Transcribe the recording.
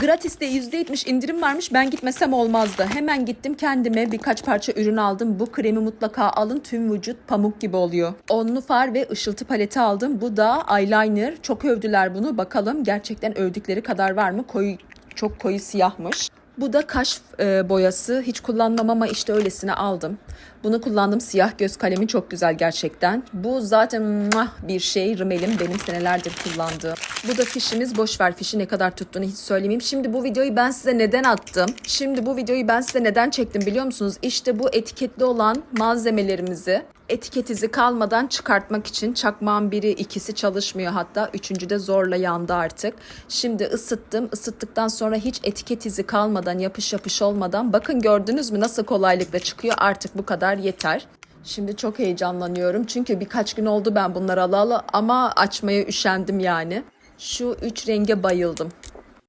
Gratis'te %70 indirim varmış. Ben gitmesem olmazdı. Hemen gittim kendime birkaç parça ürün aldım. Bu kremi mutlaka alın. Tüm vücut pamuk gibi oluyor. Onlu far ve ışıltı paleti aldım. Bu da eyeliner. Çok övdüler bunu. Bakalım gerçekten övdükleri kadar var mı? Koyu çok koyu siyahmış. Bu da kaş e, boyası. Hiç kullanmam ama işte öylesine aldım. Bunu kullandım. Siyah göz kalemi çok güzel gerçekten. Bu zaten muah bir şey. Rimel'im benim senelerdir kullandığım. Bu da fişimiz. Boş ver fişi ne kadar tuttuğunu hiç söylemeyeyim. Şimdi bu videoyu ben size neden attım? Şimdi bu videoyu ben size neden çektim biliyor musunuz? İşte bu etiketli olan malzemelerimizi etiket izi kalmadan çıkartmak için çakmağın biri ikisi çalışmıyor hatta üçüncü de zorla yandı artık. Şimdi ısıttım ısıttıktan sonra hiç etiket izi kalmadan yapış yapış olmadan bakın gördünüz mü nasıl kolaylıkla çıkıyor artık bu kadar yeter. Şimdi çok heyecanlanıyorum çünkü birkaç gün oldu ben bunları alalı ama açmaya üşendim yani. Şu üç renge bayıldım.